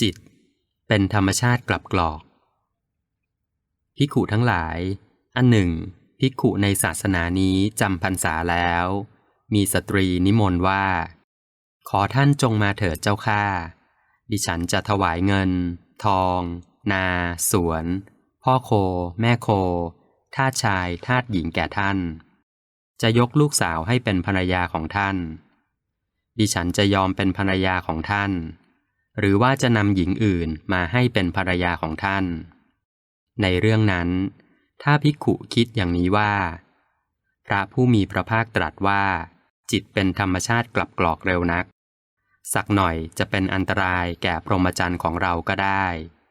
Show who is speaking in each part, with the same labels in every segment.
Speaker 1: จิต เป็นธรรมชาติกลับกรอกพิกขุทั้งหลาย อันหนึ่งพิกขุในศาสนานี้จำพรรษาแล้ว มีสตรีนิมนต์ว่า ขอท่านจงมาเถิดเจ้าข้าดิฉันจะถวายเงิน ทอง นา สวน พ่อโค แม่โค ทาสชายทาสหญิงแก่ท่าน จะยกลูกสาวให้เป็นภรรยาของท่าน ดิฉันจะยอมเป็นภรรยาของท่าน หรือว่าจะนำหญิงอื่นมาให้เป็นภรรยาของท่าน ในเรื่องนั้น ถ้าภิกขุคิดอย่างนี้ว่า พระผู้มีพระภาคตรัสว่า จิตเป็นธรรมชาติกลับกรอกเร็วนัก สักหน่อยจะเป็นอันตรายแก่พรหมจรรย์ของเราก็ได้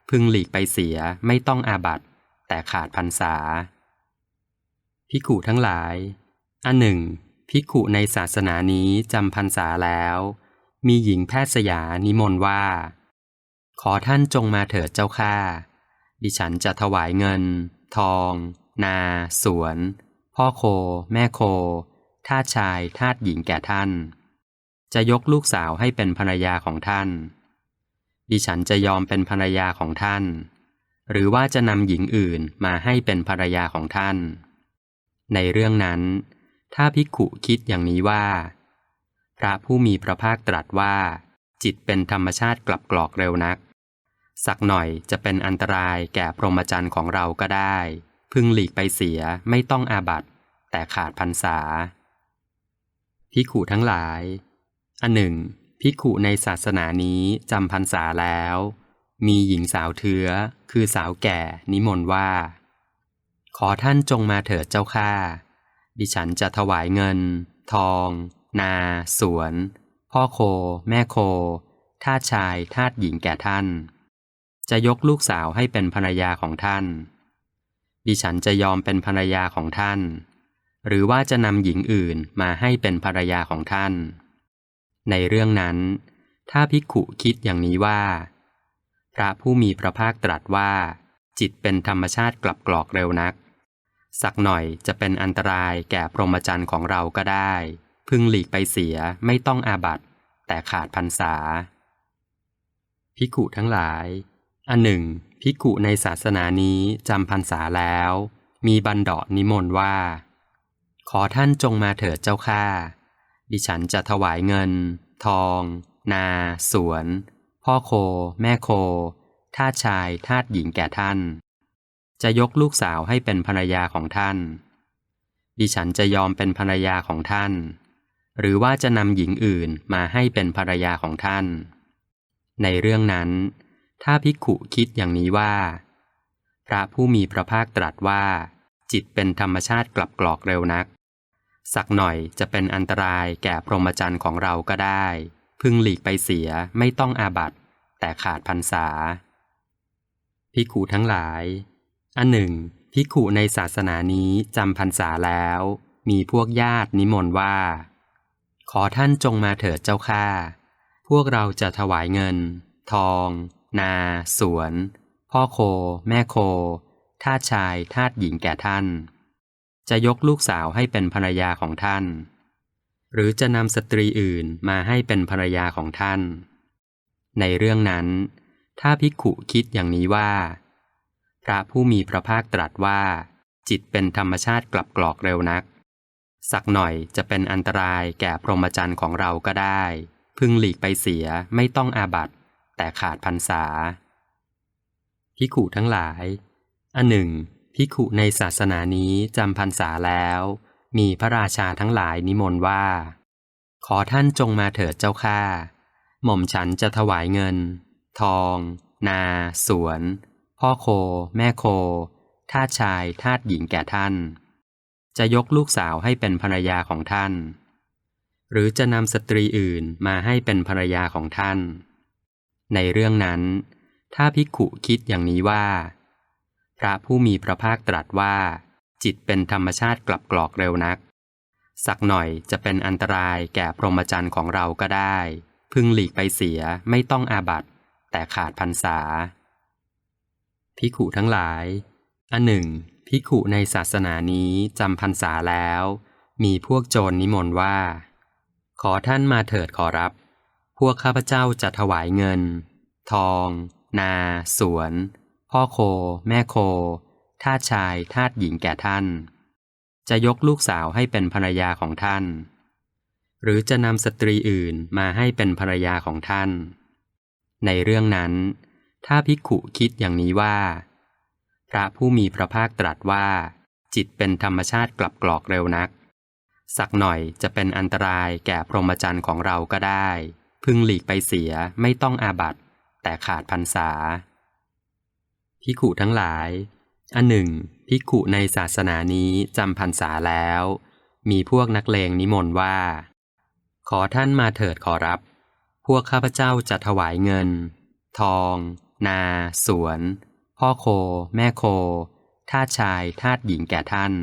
Speaker 1: พึงหลีกไปเสียไม่ต้องอาบัตแต่ขาดพรรษาภิกขุทั้งหลาย อันหนึ่งภิกขุในศาสนานี้จำพรรษาแล้ว มีหญิงแพทย์สยานิมนต์ว่า ขอท่านจงมาเถิดเจ้าข้าดิฉันจะถวายเงิน ทอง นา สวน พ่อโค แม่โค ทาสชายทาสหญิงแก่ท่าน จะยกลูกสาวให้เป็นภรรยาของท่าน ดิฉันจะยอมเป็นภรรยาของท่าน หรือว่าจะนำหญิงอื่นมาให้เป็นภรรยาของท่าน ในเรื่องนั้น ถ้าภิกขุคิดอย่างนี้ว่า พระผู้มีพระภาคตรัสว่า จิตเป็นธรรมชาติกลับกรอกเร็วนัก สักหน่อยจะเป็นอันตรายแก่พรหมจรรย์ของเราก็ได้ พึงหลีกไปเสียไม่ต้องอาบัตแต่ขาดพรรษาภิขุทั้งหลาย อันหนึ่งภิขุในศาสนานี้จำพรรษาแล้ว มีหญิงสาวเทือคือสาวแก่นิมนต์ว่า ขอท่านจงมาเถิดเจ้าข้าดิฉันจะถวายเงิน ทอง นา สวน พ่อโค แม่โค ทาสชายทาสหญิงแก่ท่าน จะยกลูกสาวให้เป็นภรรยาของท่าน ดิฉันจะยอมเป็นภรรยาของท่าน หรือว่าจะนำหญิงอื่นมาให้เป็นภรรยาของท่าน ในเรื่องนั้น ถ้าภิกขุคิดอย่างนี้ว่า พระผู้มีพระภาคตรัสว่า จิตเป็นธรรมชาติกลับกรอกเร็วนัก สักหน่อยจะเป็นอันตรายแก่พรหมจรรย์ของเราก็ได้ พึงหลีกไปเสียไม่ต้องอาบัตแต่ขาดพรรษาภิกขุทั้งหลาย อันหนึ่งภิกุในศาสนานี้จำพรรษาแล้ว มีบันดานิมนต์ว่า ขอท่านจงมาเถิดเจ้าข้าดิฉันจะถวายเงิน ทอง นา สวน พ่อโค แม่โค ทาสชายทาสหญิงแก่ท่าน จะยกลูกสาวให้เป็นภรรยาของท่าน ดิฉันจะยอมเป็นภรรยาของท่าน หรือว่าจะนำหญิงอื่นมาให้เป็นภรรยาของท่าน ในเรื่องนั้น ถ้าภิกขุคิดอย่างนี้ว่า พระผู้มีพระภาคตรัสว่า จิตเป็นธรรมชาติกลับกรอกเร็วนัก สักหน่อยจะเป็นอันตรายแก่พรหมจรรย์ของเราก็ได้ พึงหลีกไปเสียไม่ต้องอาบัตแต่ขาดพรรษาภิกขุทั้งหลาย อันหนึ่งภิกขุในศาสนานี้จำพรรษาแล้ว มีพวกญาตินิมนต์ว่า ขอท่านจงมาเถิดเจ้าข้าพวกเราจะถวายเงิน ทอง นา สวน พ่อโค แม่โค ทาสชายทาสหญิงแก่ท่าน จะยกลูกสาวให้เป็นภรรยาของท่าน หรือจะนำสตรีอื่นมาให้เป็นภรรยาของท่าน ในเรื่องนั้น ถ้าภิกขุคิดอย่างนี้ว่า พระผู้มีพระภาคตรัสว่า จิตเป็นธรรมชาติกลับกรอกเร็วนัก สักหน่อยจะเป็นอันตรายแก่พรหมจรรย์ของเราก็ได้ พึงหลีกไปเสียไม่ต้องอาบัตแต่ขาดพรรษาภิขุทั้งหลาย อันหนึ่งภิขุในศาสนานี้จำพรรษาแล้ว มีพระราชาทั้งหลายนิมนต์ว่า ขอท่านจงมาเถิดเจ้าข้าหม่อมฉันจะถวายเงิน ทอง นา สวน พ่อโค แม่โคทาสชายทาสหญิงแก่ท่าน จะยกลูกสาวให้เป็นภรรยาของท่าน หรือจะนำสตรีอื่นมาให้เป็นภรรยาของท่าน ในเรื่องนั้น ถ้าภิกขุคิดอย่างนี้ว่า พระผู้มีพระภาคตรัสว่า จิตเป็นธรรมชาติกลับกรอกเร็วนัก สักหน่อยจะเป็นอันตรายแก่พรหมจรรย์ของเราก็ได้ พึงหลีกไปเสียไม่ต้องอาบัตแต่ขาดพรรษาภิกขุทั้งหลาย อันหนึ่ง ภิกขุในศาสนานี้จำพรรษาแล้ว มีพวกโจรนิมนต์ว่า ขอท่านมาเถิดขอรับ พวกข้าพเจ้าจะถวายเงิน ทอง นา สวน พ่อโค แม่โค ทาสชายทาสหญิงแก่ท่าน จะยกลูกสาวให้เป็นภรรยาของท่าน หรือจะนำสตรีอื่นมาให้เป็นภรรยาของท่าน ในเรื่องนั้น ถ้าภิกขุคิดอย่างนี้ว่า ระผู้มีพระภาคตรัสว่า จิตเป็นธรรมชาติกลับกรอกเร็วนัก สักหน่อยจะเป็นอันตรายแก่พรหมจรรย์ของเราก็ได้ พึงหลีกไปเสียไม่ต้องอาบัตแต่ขาดพรรษาภิกขุทั้งหลาย อันหนึ่งภิกขุในศาสนานี้จำพรรษาแล้ว มีพวกนักเลงนิมนต์ว่า ขอท่านมาเถิดขอรับ พวกข้าพเจ้าจะถวายเงิน ทอง นา สวน พ่อโค แม่โคทาสชายทาสหญิงแก่ท่าน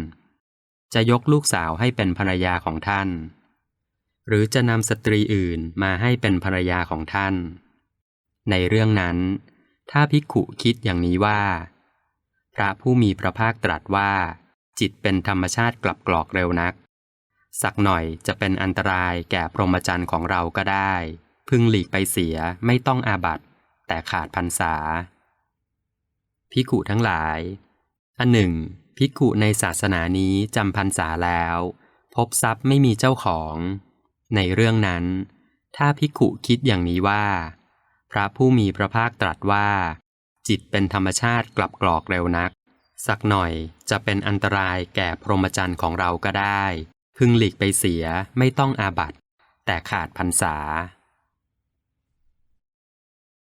Speaker 1: จะยกลูกสาวให้เป็นภรรยาของท่าน หรือจะนำสตรีอื่นมาให้เป็นภรรยาของท่าน ในเรื่องนั้น ถ้าภิกขุคิดอย่างนี้ว่า พระผู้มีพระภาคตรัสว่า จิตเป็นธรรมชาติกลับกรอกเร็วนัก สักหน่อยจะเป็นอันตรายแก่พรหมจรรย์ของเราก็ได้ พึงหลีกไปเสียไม่ต้องอาบัตแต่ขาดพรรษา ภิกขุทั้งหลาย อันหนึ่ง ภิกขุในศาสนานี้จำพรรษาแล้ว พบทรัพย์ไม่มีเจ้าของ ในเรื่องนั้น ถ้าภิกขุคิดอย่างนี้ว่า พระผู้มีพระภาคตรัสว่า จิตเป็นธรรมชาติกลับกรอกเร็วนัก สักหน่อยจะเป็นอันตรายแก่พรหมจรรย์ของเราก็ได้ พึงหลีกไปเสียไม่ต้องอาบัตแต่ขาดพรรษา